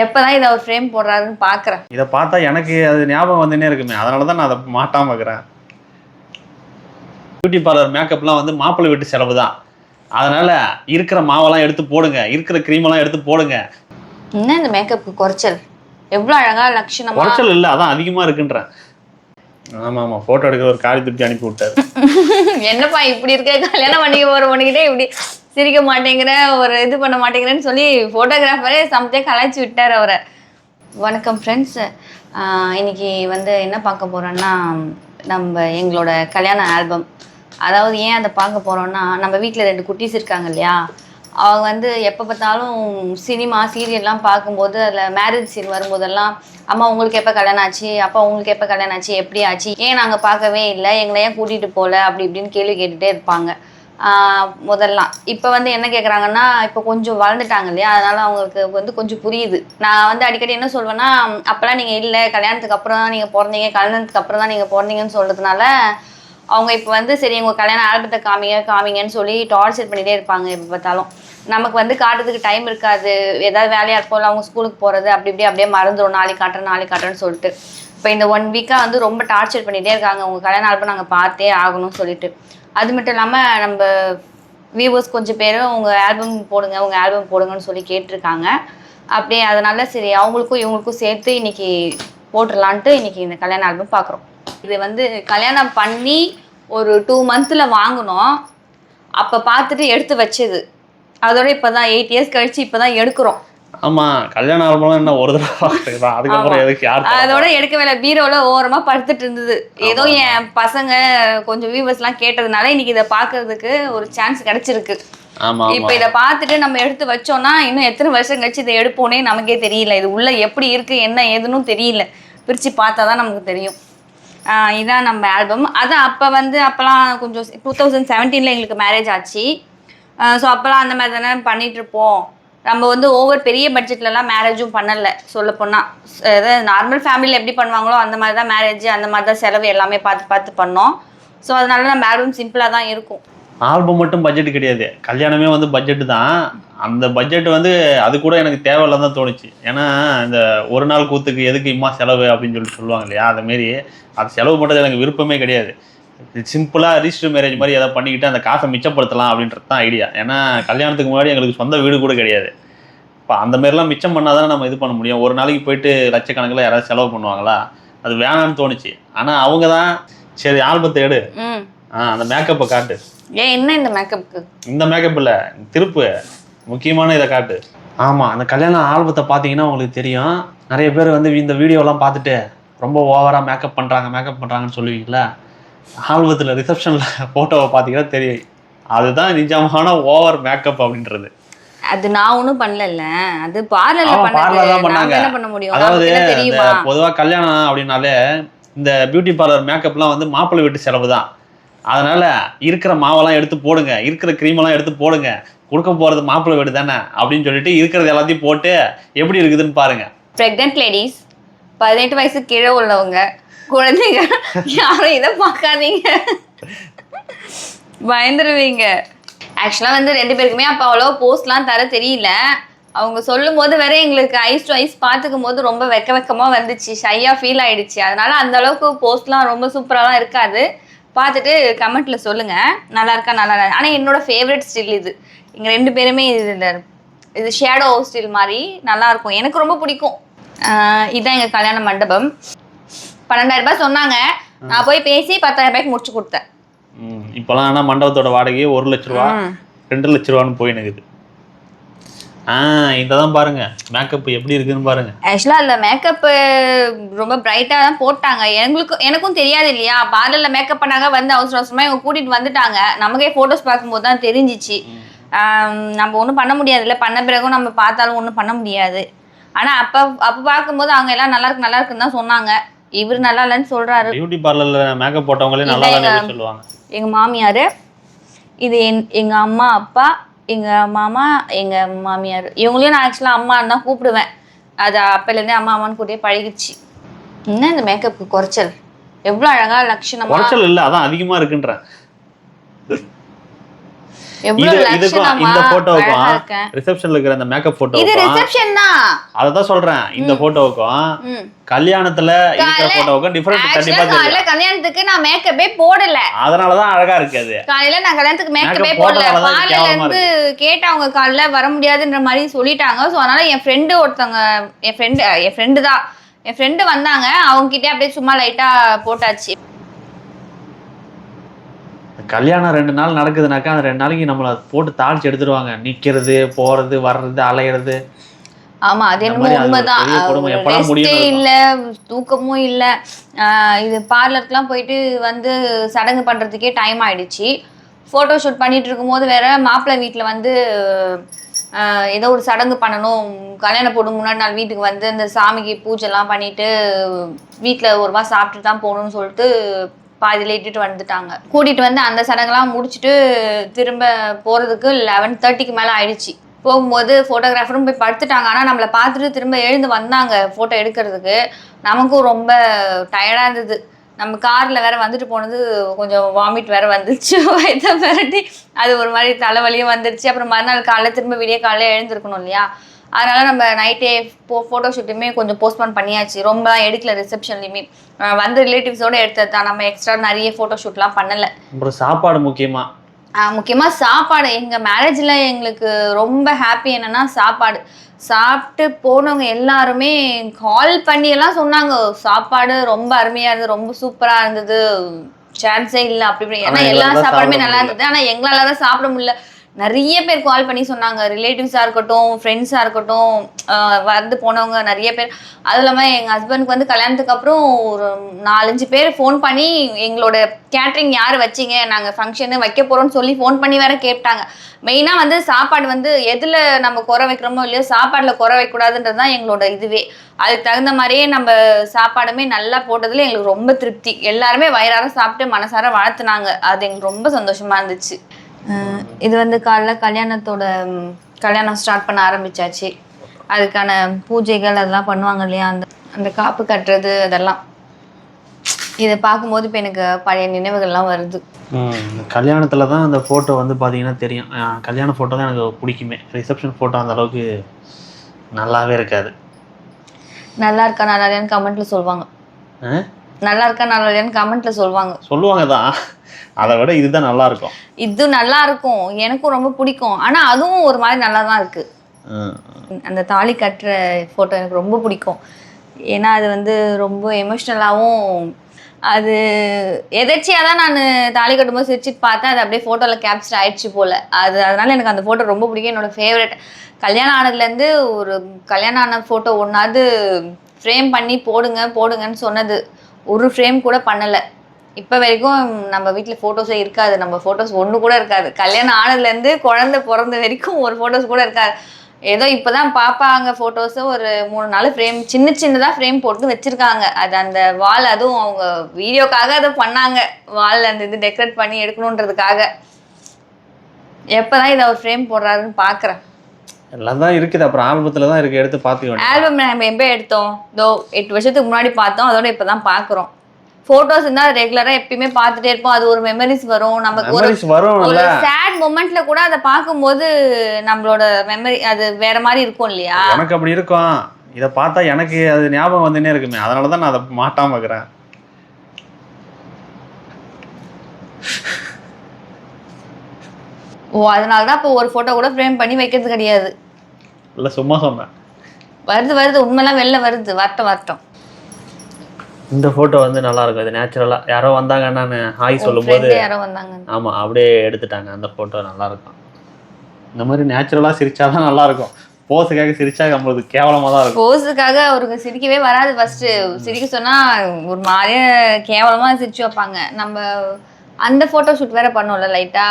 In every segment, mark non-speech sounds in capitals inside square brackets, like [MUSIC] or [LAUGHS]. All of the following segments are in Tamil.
எப்பதான் இதை அவர் ஃப்ரேம் போடுறாருன்னு பாக்குறேன். இதை பார்த்தா எனக்கு அது ஞாபகம் வந்துனே இருக்குமே. அதனால தான் நான் அதை மாட்டாம இருக்கிறேன் பியூட்டி பார்லர் மேக்கப்லாம் வந்து மாப்பிள்ளை வீட்டு செலவு தான் அதனால இருக்கிற மாவெல்லாம் எடுத்து போடுங்க. இருக்கிற க்ரீமெல்லாம் எடுத்து போடுங்க. என்ன இந்த மேக்கப்புக்கு குறைச்சல்? எவ்வளவு அழகா லட்சணமா? குறைச்சல் இல்லை அதான் அதிகமா இருக்குன்றேன். ஆமா ஆமா. போட்டோ எடுக்கிற ஒரு காரி துப்பி அனுப்பி விட்டாரு. [LAUGHS] என்னப்பா இப்படி இருக்க? கல்யாணம் பண்ணிக்க போற பொண்ணுகிட்டே இப்படி சிரிக்க மாட்டேங்கிற ஒரு இது பண்ண மாட்டேங்கிறேன்னு சொல்லி ஃபோட்டோகிராஃபரே சமத்தே கலாய்ச்சி விட்டார் அவரை. வணக்கம் ஃப்ரெண்ட்ஸ் இன்னைக்கு வந்து என்ன பார்க்க போகிறோன்னா நம்ம எங்களோட கல்யாண ஆல்பம் அதாவது ஏன் அதை பார்க்க போகிறோன்னா நம்ம வீட்டில் ரெண்டு குட்டீஸ் இருக்காங்க இல்லையா? அவங்க வந்து எப்போ பார்த்தாலும் சினிமா சீரியல்லாம் பார்க்கும்போது அதில் மேரேஜ் சீன் வரும்போதெல்லாம் அம்மா உங்களுக்கு எப்போ கல்யாணம் ஆச்சு? அப்பா உங்களுக்கு எப்போ கல்யாணம் ஆச்சு? எப்படி ஆச்சு? ஏன் நாங்கள் பார்க்கவே இல்லை? எங்களை ஏன் கூட்டிகிட்டு போகல அப்படி இப்படின்னு கேள்வி கேட்டுகிட்டே இருப்பாங்க. முதல்லாம். இப்போ வந்து என்ன கேட்குறாங்கன்னா இப்போ கொஞ்சம் வளர்ந்துட்டாங்க இல்லையா? அதனால அவங்களுக்கு வந்து கொஞ்சம் புரியுது. நான் வந்து அடிக்கடி என்ன சொல்வேன்னா அப்போல்லாம் நீங்கள் இல்லை கல்யாணத்துக்கு அப்புறம் தான் நீங்கள் பிறந்தீங்க. கல்யாணத்துக்கு அப்புறம் தான் நீங்கள் பிறந்தீங்கன்னு சொல்கிறதுனால அவங்க இப்போ வந்து சரி உங்கள் கல்யாணம் ஆல்பத்தை காமிங்க காமிங்கன்னு சொல்லி டார்ச்சர் பண்ணிகிட்டே இருப்பாங்க எப்போ பார்த்தாலும். நமக்கு வந்து காட்டுறதுக்கு டைம் இருக்காது. ஏதாவது வேலையாக இருக்கும் இல்லை அவங்க ஸ்கூலுக்கு போகிறது அப்படி இப்படி அப்படியே மறந்துடும் நாளைக்கு காட்டுறேன் நாளைக்கு காட்டுறேன்னு சொல்லிட்டு. இப்போ இந்த ஒன் வீக்காக வந்து ரொம்ப டார்ச்சர் பண்ணிகிட்டே இருக்காங்க. உங்கள் கல்யாணம் ஆல்பம் நாங்கள் பார்த்தே ஆகணும்னு சொல்லிட்டு. அது மட்டும் இல்லாமல் நம்ம வியூவர்ஸ் கொஞ்சம் பேர் உங்கள் ஆல்பம் போடுங்க உங்கள் ஆல்பம் போடுங்கன்னு சொல்லி கேட்டிருக்காங்க. அப்படியே அதனால சரி அவங்களுக்கும் இவங்களுக்கும் சேர்த்து இன்னைக்கு போட்டுடலான்ட்டு இன்னைக்கு இந்த கல்யாண ஆல்பம் பார்க்குறோம் இது வந்து கல்யாணம் பண்ணி ஒரு டூ மந்த்தில் வாங்கினோம். அப்போ பார்த்துட்டு எடுத்து வச்சது. அதோட இப்போ தான் எயிட் இயர்ஸ் கழித்து இப்போ தான் எடுக்கிறோம். ஆமா கல்யாணம் ஆரம்பம் என்ன ஒரு தடவை தான் அதுக்கப்புறம். எதுக்கு யார்? அதோட எடுக்க வேலை பீரோல ஓரமா படுத்துட்டு இருந்தது. ஏதோ என் பசங்க கொஞ்சம் வியூவர்ஸ்லாம் கேட்டதுனால இன்னைக்கு இதை பார்க்கிறதுக்கு ஒரு சான்ஸ் கிடைச்சிருக்கு. இப்போ இதை பார்த்துட்டு நம்ம எடுத்து வச்சோம்னா இன்னும் எத்தனை வருஷம் கழிச்சு இதை எடுப்போனே நமக்கே தெரியல. இது உள்ள எப்படி இருக்கு என்ன ஏதுன்னு தெரியல. பிரிச்சு பார்த்தா தான் நமக்கு தெரியும். இதான் நம்ம ஆல்பம் அதான் அப்போ வந்து அப்போலாம் கொஞ்சம் டூ தௌசண்ட் செவன்டீனில் எங்களுக்கு மேரேஜ் ஆச்சு. ஸோ அப்போலாம் அந்த மாதிரி தானே பண்ணிட்டு இருப்போம். நம்ம வந்து ஓவர் பெரிய பட்ஜெட்லலாம் மேரேஜும் பண்ணல சொல்ல போனால் அதாவது நார்மல் ஃபேமிலியில் எப்படி பண்ணுவாங்களோ அந்த மாதிரி தான் மேரேஜ் அந்த மாதிரி தான் செலவு எல்லாமே பார்த்து பார்த்து பண்ணோம். ஸோ அதனால நம்ம ஆல்பம் சிம்பிளாக தான் இருக்கும். ஆல்பம் மட்டும் பட்ஜெட் கிடையாது. கல்யாணமே வந்து பட்ஜெட் தான். அந்த பட்ஜெட் வந்து அது கூட எனக்கு தேவையில்ல தான் தோணுச்சு. ஏன்னா இந்த ஒரு நாள் கூத்துக்கு எதுக்கு இம்மா செலவு அப்படின்னு சொல்லிட்டு சொல்லுவாங்க இல்லையா? அதை மாரி அது செலவு பண்ணுறது எனக்கு விருப்பமே கிடையாது. சிம்பிளாக ரிஜிஸ்டர் மேரேஜ் மாதிரி எதாவது பண்ணிக்கிட்டு அந்த காசை மிச்சப்படுத்தலாம் அப்படின்றது தான் ஐடியா ஏன்னா கல்யாணத்துக்கு முன்னாடி எங்களுக்கு சொந்த வீடு கூட கிடையாது. இப்போ அந்த மாதிரிலாம் மிச்சம் பண்ணாதானே நம்ம இது பண்ண முடியும்? ஒரு நாளைக்கு போயிட்டு லட்சக்கணக்கில் யாராவது செலவு பண்ணுவாங்களா? அது வேணாம்னு தோணுச்சு. ஆனால் அவங்க தான் சரி ஆல்பத்தை எடு. ஆ அந்த மேக்கப்பை காட்டு. ஏன் என்ன இந்த மேக்கப்புக்கு இந்த மேக்கப் இல்ல திருப்பு. முக்கியமான இதை காட்டு. ஆமா அந்த கல்யாண ஆல்பத்தை பார்த்தீங்கன்னா உங்களுக்கு தெரியும். நிறைய பேர் வந்து இந்த வீடியோலாம் பார்த்துட்டு ரொம்ப ஓவரா மேக்கப் பண்றாங்க மேக்கப் பண்றாங்கன்னு சொல்லுவீங்களா ஆல்பத்தில் ரிசப்ஷனில் ஃபோட்டோவை பார்த்தீங்கன்னா தெரியும். அதுதான் நிஜமான ஓவர் மேக்கப் அப்படின்றது. அது நான் ஒண்ணும் பண்ணல அது பார்லர்ல பண்ணாங்க. என்ன பண்ண முடியும்? அதாவது பொதுவா கல்யாணம் அப்படின்னாலே இந்த பியூட்டி பார்லர் மேக்கப்லாம் வந்து மாப்பிள்ளை வீட்டு செலவு தான். அதனால இருக்கிற மாவெல்லாம் எடுத்து போடுங்க. இருக்கிற க்ரீமெல்லாம் எடுத்து போடுங்க. கொடுக்க போறது மாப்பிள்ளை வீடு தானே அப்படின்னு சொல்லிட்டு இருக்கிறது எல்லாத்தையும் போட்டு எப்படி இருக்குதுன்னு பாருங்க. பிரெக்னென்ட் லேடிஸ் பதினெட்டு வயசு கீழே உள்ளவங்க குழந்தைங்க. யாரும் இதை பார்க்காதீங்க. பயந்துருவீங்க. ஆக்சுவலாக வந்து ரெண்டு பேருக்குமே அப்போ அவ்வளோ போஸ்ட்லாம் தர தெரியல. அவங்க சொல்லும் போது வேற எங்களுக்கு ஐஸ் டு ஐஸ் பார்த்துக்கும் போது ரொம்ப வெக்க வெக்கமாக வந்துச்சு. ஷையாக ஃபீல் ஆயிடுச்சு. அதனால அந்த அளவுக்கு போஸ்ட்லாம் ரொம்ப சூப்பராலாம் இருக்காது. பார்த்துட்டு கமெண்ட்ல சொல்லுங்க. நல்லா இருக்கா? நல்லா ஆனால் என்னோட ஃபேவரட் ஸ்டில் இது. இங்கே ரெண்டு பேருமே இது இது ஷேடோ ஸ்டில் மாதிரி நல்லா இருக்கும். எனக்கு ரொம்ப பிடிக்கும். இதுதான் எங்கள் கல்யாண மண்டபம். பன்னெண்டாயிரம் ரூபாய் சொன்னாங்க நான் போய் பேசி பத்தாயிரம் ரூபாய்க்கு முடிச்சு கொடுத்தேன். இப்போலாம் ஆனால் மண்டபத்தோட வாடகையே ஒரு லட்ச ரூபா. ரெண்டு லட்ச ரூபான்னு போயினுக்குது. ஆ இதை தான் பாருங்க. மேக்கப் எப்படி இருக்குன்னு பாருங்க. ஆக்சுவலாக அதில் மேக்கப்பு ரொம்ப பிரைட்டாக தான் போட்டாங்க. எங்களுக்கு எனக்கும் தெரியாது இல்லையா? பார்லரில் மேக்கப் பண்ணாங்க வந்து அவசர அவசரமாக இவங்க கூட்டிகிட்டு வந்துட்டாங்க. நமக்கே ஃபோட்டோஸ் பார்க்கும்போது தான் தெரிஞ்சிச்சு. நம்ம ஒன்றும் பண்ண முடியாதுல்ல பண்ண பிறகும் நம்ம பார்த்தாலும் ஒன்றும் பண்ண முடியாது. ஆனால் அப்போ அப்போ பார்க்கும்போது அவங்க எல்லாம் நல்லா இருக்கு நல்லா இருக்குன்னு தான் சொன்னாங்க. இவர் நல்லா இல்லைன்னு சொல்கிறாரு பியூட்டி பார்லரில் மேக்கப் போட்டவங்களே நல்லா எங்க- சொல்லுவாங்க. எங்கள் மாமியார் இது என் எங்கள் அம்மா அப்பா எங்கள் மாமா எங்கள் மாமியார். இவங்களையும் நான் ஆக்சுவலாக அம்மான்னு தான் கூப்பிடுவேன். அது அப்போலேருந்தே அம்மா அம்மான்னு கூட்டியே பழகிடுச்சு. என்ன இந்த மேக்கப்புக்கு குறைச்சல்? எவ்வளோ அழகா லட்சணமா குறைச்சல் இல்லை அதான் அதிகமாக இருக்குன்றேன் இதுக்கும் இந்த போட்டோவுக்கும் ரிசப்ஷன்ல இருக்கிற அந்த மேக்கப் இது போட்டோவுக்கும் ரிசப்ஷன் தான். அததான் சொல்றேன். இந்த போட்டோவுக்கும். கல்யாணத்துல இருக்கிற போட்டோவுக்கும் கண்டிப்பா தெரியும். கல்யாணத்துக்கு நான் மேக்கப்பே போடல. அதனாலதான் அழகா இருக்கு அது. காலையில நான் கல்யாணத்துக்கு மேக்கப்பே போடல. காலையில இருந்து கேட்டவங்க காலைல வர முடியாதுன்ற மாதிரி சொல்லிட்டாங்க. ஸோ அதனால என் ஃப்ரெண்டு ஒருத்தவங்க என் ஃப்ரெண்டு என் ஃப்ரெண்டு தான். என் ஃப்ரெண்டு வந்தாங்க. அவங்க கிட்டே அப்படியே சும்மா லைட்டா போட்டாச்சு. கல்யாணம் ரெண்டு நாள் நடக்குதுனாக்கா அந்த ரெண்டு நாளைக்கு நம்மள போட்டு தாளிச்சு எடுத்துருவாங்க நிக்கிறது போறது வர்றது அலையிறது. ஆமா அது என்னமோ மாதிரி உண்மைதான். இல்ல தூக்கமும் இல்ல. இது பார்லருக்குலாம் போயிட்டு வந்து சடங்கு பண்றதுக்கே டைம் ஆயிடுச்சு. ஃபோட்டோ ஷூட் பண்ணிட்டு இருக்கும்போது வேற மாப்பிள்ளை வீட்டில் வந்து ஏதோ ஒரு சடங்கு பண்ணணும். கல்யாண பொண்ணு முன்னாடி நாள் வீட்டுக்கு வந்து இந்த சாமிக்கு பூஜைலாம் பண்ணிட்டு வீட்டில் ஒரு வாரம் சாப்பிட்டு தான் போகணும்னு சொல்லிட்டு பாதியில் இட்டுட்டு வந்துட்டாங்க. கூட்டிட்டு வந்து அந்த சடங்கெல்லாம் முடிச்சுட்டு திரும்ப போறதுக்கு லெவன் தேர்ட்டிக்கு மேலே ஆயிடுச்சு. போகும்போது ஃபோட்டோகிராஃபரும் போய் படுத்துட்டாங்க. ஆனால் நம்மளை பார்த்துட்டு திரும்ப எழுந்து வந்தாங்க ஃபோட்டோ எடுக்கிறதுக்கு. நமக்கும் ரொம்ப டயர்டாக இருந்தது. நம்ம காரில் வேற வந்துட்டு போனது கொஞ்சம் வாமிட் வேற வந்துருச்சு [LAUGHS] வயதை மிரட்டி அது ஒரு மாதிரி தலைவலியும் வந்துருச்சு. அப்புறம் மறுநாள் காலைல திரும்ப விடிய காலையில் எழுந்திருக்கணும் இல்லையா? அதனால நம்ம நைட்டே போ ஃபோட்டோ ஷூட்டுமே கொஞ்சம் போஸ்ட்போன் பண்ணியாச்சு. ரொம்ப எடுக்கல ரிசப்ஷன்லையுமே வந்து ரிலேட்டிவ்ஸோட எடுத்தது தான். நம்ம எக்ஸ்ட்ரா நிறைய ஃபோட்டோ ஷூட்லாம் பண்ணலை. அப்புறம் சாப்பாடு முக்கியமா? முக்கியமா சாப்பாடு. எங்க மேரேஜ்ல எங்களுக்கு ரொம்ப ஹாப்பி என்னன்னா சாப்பாடு. சாப்பிட்டு போனவங்க எல்லாருமே கால் பண்ணி எல்லாம் சொன்னாங்க. சாப்பாடு ரொம்ப அருமையா இருந்தது ரொம்ப சூப்பரா இருந்தது. சான்ஸே இல்லை அப்படி இப்படி. ஏன்னா எல்லா சாப்பாடுமே சாப்பிட நல்லா. இருந்தது. ஆனா எங்களால தான் சாப்பிட முடியல. நிறைய பேர் கால் பண்ணி சொன்னாங்க. ரிலேட்டிவ்ஸாக இருக்கட்டும் ஃப்ரெண்ட்ஸாக இருக்கட்டும் வந்து போனவங்க நிறைய பேர். அதுவும் இல்லாமல் எங்கள் ஹஸ்பண்டுக்கு வந்து கல்யாணத்துக்கு அப்புறம் ஒரு நாலஞ்சு பேர் ஃபோன் பண்ணி எங்களோட கேட்ரிங் யார் வச்சிங்க? நாங்கள் ஃபங்க்ஷனு வைக்க போகிறோம்னு சொல்லி ஃபோன் பண்ணி வேற கேட்டாங்க. மெயினாக வந்து சாப்பாடு வந்து எதில் நம்ம குறை வைக்கிறோமோ இல்லையோ சாப்பாடில் குறை வைக்கக்கூடாதுன்றது தான் எங்களோட இதுவே. அதுக்கு தகுந்த மாதிரியே நம்ம சாப்பாடுமே நல்லா போட்டதுல எங்களுக்கு ரொம்ப திருப்தி. எல்லாருமே வயிறார சாப்பிட்டு மனசார வாழ்த்துனாங்க அது எங்களுக்கு ரொம்ப சந்தோஷமாக இருந்துச்சு. இது வந்து காலைல கல்யாணத்தோட கல்யாணம் ஸ்டார்ட் பண்ண ஆரம்பிச்சாச்சு. அதுக்கான பூஜைகள் அதெல்லாம் பண்ணுவாங்க இல்லையா? அந்த அந்த காப்பு கட்டுறது அதெல்லாம். இதை பார்க்கும்போது இப்போ எனக்கு பழைய நினைவுகள்லாம் வருது. கல்யாணத்துல தான் அந்த போட்டோ வந்து பாத்தீங்கன்னா தெரியும். கல்யாண போட்டோ தான் எனக்கு பிடிக்குமே. ரிசப்ஷன் போட்டோ அந்த அளவுக்கு நல்லாவே இருக்காது. நல்லா இருக்கா நல்லா இல்லையான்னு கமெண்ட்ல சொல்லுவாங்க. நல்லா இருக்கா நல்லா இல்லையான்னு கமெண்ட்ல சொல்லுவாங்க. சொல்லுவாங்க தான் அதை விட இதுதான் நல்லா இருக்கும் இது நல்லா இருக்கும் எனக்கும் ரொம்ப பிடிக்கும். ஆனா அதுவும் ஒரு மாதிரி நல்லா தான் இருக்கு அந்த தாலி கட்டுற ஃபோட்டோ எனக்கு ரொம்ப பிடிக்கும். ஏன்னா அது வந்து ரொம்ப எமோஷ்னலாகவும் அது எதர்ச்சியாக தான் நான் தாலி கட்டும்போது சிரிச்சிட்டு பார்த்தேன். அது அப்படியே ஃபோட்டோவில் கேப்சர் ஆயிடுச்சு போல். அது அதனால எனக்கு அந்த ஃபோட்டோ ரொம்ப பிடிக்கும். என்னோட ஃபேவரட் கல்யாணம் ஆனதுலேருந்து ஒரு கல்யாணம் ஆன ஃபோட்டோ ஒன்றாவது ஃப்ரேம் பண்ணி போடுங்க போடுங்கன்னு சொன்னது. ஒரு ஃப்ரேம் கூட பண்ணலை. இப்போ வரைக்கும் நம்ம வீட்டில் ஃபோட்டோஸே இருக்காது. நம்ம ஃபோட்டோஸ் ஒன்று கூட இருக்காது. கல்யாணம் ஆனதுலேருந்து குழந்தை பிறந்த வரைக்கும் ஒரு ஃபோட்டோஸ் கூட இருக்காது. ஏதோ இப்போ தான் பாப்பாங்க ஃபோட்டோஸை ஒரு மூணு நாள் ஃப்ரேம் சின்ன சின்னதாக ஃப்ரேம் போட்டு வச்சுருக்காங்க. அது அந்த வால் அதுவும் அவங்க வீடியோக்காக அதை பண்ணாங்க. வால் அந்த இது டெக்கரேட் பண்ணி எடுக்கணுன்றதுக்காக. எப்போ தான் இதை ஒரு ஃப்ரேம் போடுறாருன்னு பார்க்குறேன் எல்லாம் தான் இருக்குது. அப்புறம் ஆல்பத்தில் தான் இருக்கு. எடுத்து பார்த்துக்க வேண்டியது ஆல்பம் நம்ம எப்போ எடுத்தோம்? இதோ எட்டு வருஷத்துக்கு முன்னாடி பார்த்தோம். அதோட இப்போ தான் பார்க்குறோம் ஃபோட்டோஸ் இருந்தால் ரெகுலராக எப்பயுமே பார்த்துட்டே இருப்போம். அது ஒரு மெமரிஸ் வரும். நமக்கு ஒரு வரும்ல. ஒரு சேட் மொமெண்ட்ல கூட அதை பார்க்கும்போது நம்மளோட மெமரி அது வேற மாதிரி இருக்கும் இல்லையா? எனக்கு அப்படி இருக்கும். இதை பார்த்தா எனக்கு அது ஞாபகம் வந்துனே இருக்குமே. அதனால தான் நான் அதை மாட்டாம இருக்கிறேன் ஓ அதனால தான் இப்போ ஒரு ஃபோட்டோ கூட ஃப்ரேம் பண்ணி வைக்கிறது கிடையாது. இல்லை சும்மா சொன்னேன். வருது வருது. உண்மைலாம் வெளில வருது. வரட்டும் வரட்டும். இந்த ஃபோட்டோ வந்து நல்லா இருக்கும். இது நேச்சுரலாக யாரோ வந்தாங்க நான் ஹாய் சொல்லும்போது யாரோ வந்தாங்க ஆமாம் அப்படியே எடுத்துட்டாங்க. அந்த ஃபோட்டோ நல்லா இருக்கும். இந்த மாதிரி நேச்சுரலாக சிரிச்சாதான் நல்லா இருக்கும். போஸுக்காக சிரிச்சா நம்மளுக்கு கேவலமாக தான் இருக்கும். போஸுக்காக அவருக்கு சிரிக்கவே வராது ஃபர்ஸ்ட் சிரிக்க சொன்னா ஒரு மாதிரியே கேவலமா சிரிச்சு வைப்பாங்க. நம்ம அந்த ஃபோட்டோ ஷூட் வேற பண்ணோம்ல லைட்டா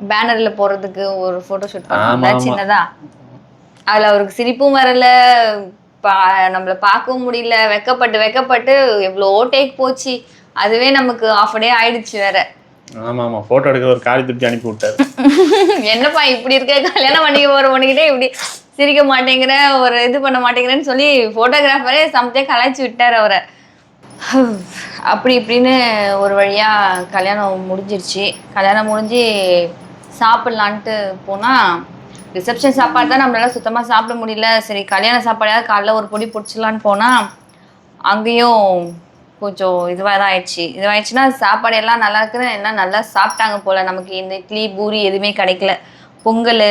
பேனர்ல போறதுக்கு ஒரு ஃபோட்டோ ஷூட் ஆமா, ஆமா. சின்னதா? அதுல அவருக்கு சிரிப்பும் வரல நம்மள பார்க்கவும் முடியல வெக்கப்பட்டு வெக்கப்பட்டு எவ்வளோ டேக் போச்சு. அதுவே நமக்கு ஆஃப் டே ஆயிடுச்சு வேற. ஆமாம் ஆமாம் ஃபோட்டோ எடுக்கிற ஒரு காரி துப்பி அனுப்பி விட்டாரு. [LAUGHS] என்னப்பா இப்படி இருக்க? கல்யாணம் பண்ணிக்க போற பொண்ணுகிட்டே இப்படி சிரிக்க மாட்டேங்கிற ஒரு இது பண்ண மாட்டேங்கிறேன்னு சொல்லி ஃபோட்டோகிராஃபரே சமத்தே கலாய்ச்சி விட்டார் அவரை. [SIGHS] அப்படி இப்படின்னு ஒரு வழியா கல்யாணம் முடிஞ்சிருச்சு. கல்யாணம் முடிஞ்சு சாப்பிட்லான்ட்டு போனால் ரிசப்ஷன் சாப்பாடு தான் நம்மளால சுத்தமாக சாப்பிட முடியல. சரி கல்யாண சாப்பாடாவது காலைல ஒரு பொடி பிடிச்சிடலான்னு போனால் அங்கேயும் கொஞ்சம் இதுவாக தான் ஆயிடுச்சு. இதுவாயிடுச்சுன்னா சாப்பாடு எல்லாம் நல்லா இருக்குது எல்லாம் நல்லா சாப்பிட்டாங்க போல். நமக்கு இந்த இட்லி பூரி எதுவுமே கிடைக்கல. பொங்கல்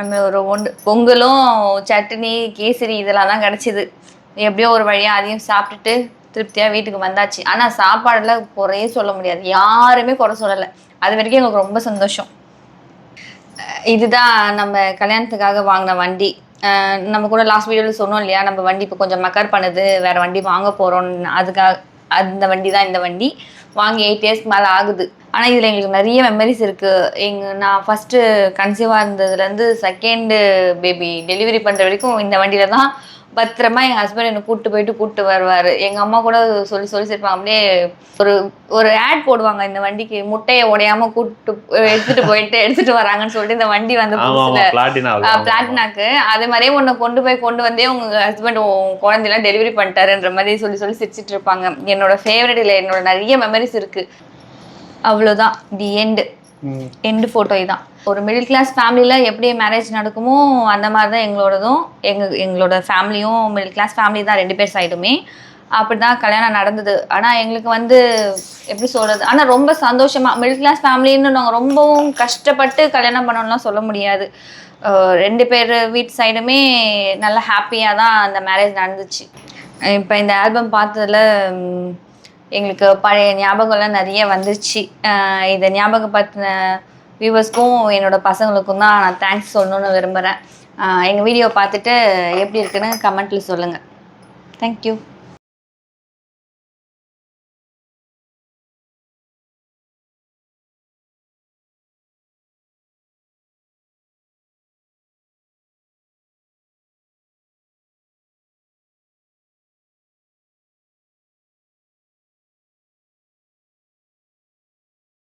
அந்த ஒரு ஒன்று பொங்கலும் சட்னி கேசரி இதெல்லாம் தான் கிடச்சிது. எப்படியோ ஒரு வழியாக அதையும் சாப்பிட்டுட்டு திருப்தியாக வீட்டுக்கு வந்தாச்சு. ஆனால் சாப்பாடெல்லாம் குறையே சொல்ல முடியாது. யாருமே குறை சொல்லலை. அது வரைக்கும் எங்களுக்கு ரொம்ப சந்தோஷம். இதுதான் நம்ம கல்யாணத்துக்காக வாங்கின வண்டி. நம்ம கூட லாஸ்ட் வீடியோவில் சொன்னோம் இல்லையா நம்ம வண்டி இப்போ கொஞ்சம் மக்கர் பண்ணுது வேற வண்டி வாங்க போகிறோம்னு அதுக்காக அந்த வண்டி தான் இந்த வண்டி. வாங்கி எயிட் இயர்ஸ்க்கு மேலே ஆகுது. ஆனால் இதில் எங்களுக்கு நிறைய மெமரிஸ் இருக்குது எங்கள் நான் ஃபஸ்ட்டு கன்சீவாக இருந்ததுலேருந்து செகண்டு பேபி டெலிவரி பண்ணுற வரைக்கும் இந்த வண்டியில் தான் பத்திரமா எங்கள் ஹஸ்பண்ட் என்னை கூப்பிட்டு போயிட்டு கூப்பிட்டு வருவார். எங்கள் அம்மா கூட சொல்லி சொல்லி சேர்ப்பாங்க. அப்படியே ஒரு ஒரு ஆட் போடுவாங்க. இந்த வண்டிக்கு முட்டையை உடையாம கூப்பிட்டு எடுத்துட்டு போயிட்டு எடுத்துட்டு வராங்கன்னு சொல்லிட்டு இந்த வண்டி வந்து பிளாட்டினாக்கு அது மாதிரியே உன்னை கொண்டு போய் கொண்டு வந்தே உங்க ஹஸ்பண்ட் குழந்தைலாம் டெலிவரி பண்ணிட்டாருன்ற மாதிரி சொல்லி சொல்லி சிரிச்சிட்டு இருப்பாங்க. என்னோட ஃபேவரட் இல்லை என்னோட நிறைய மெமரிஸ் இருக்கு. அவ்வளோதான் தி எண்டு எண்டு ஃபோட்டோ இதான் ஒரு மிடில் கிளாஸ் ஃபேமிலியில் எப்படி மேரேஜ் நடக்குமோ அந்த மாதிரி தான் எங்களோடதும். எங்கள் எங்களோட ஃபேமிலியும் மிடில் கிளாஸ் ஃபேமிலி தான் ரெண்டு பேர் சைடுமே அப்படி தான் கல்யாணம் நடந்தது. ஆனால் எங்களுக்கு வந்து எப்படி சொல்கிறது ஆனால் ரொம்ப சந்தோஷமாக மிடில் கிளாஸ் ஃபேமிலின்னு நாங்கள் ரொம்பவும் கஷ்டப்பட்டு கல்யாணம் பண்ணணும்லாம் சொல்ல முடியாது. ரெண்டு பேர் வீட்டு சைடுமே நல்லா ஹாப்பியாக தான் அந்த மேரேஜ் நடந்துச்சு. இப்போ இந்த ஆல்பம் பார்த்ததுல எங்களுக்கு பழைய ஞாபகம்லாம் நிறைய வந்துருச்சு. இதை ஞாபகப்படுத்தின வியூவர்ஸ்க்கும் என்னோட பசங்களுக்கும் தான் நான் தேங்க்ஸ் சொல்லணும்னு விரும்புகிறேன் எங்கள் வீடியோ பார்த்துட்டு எப்படி இருக்குன்னு கமெண்ட்டில் சொல்லுங்கள் தேங்க்யூ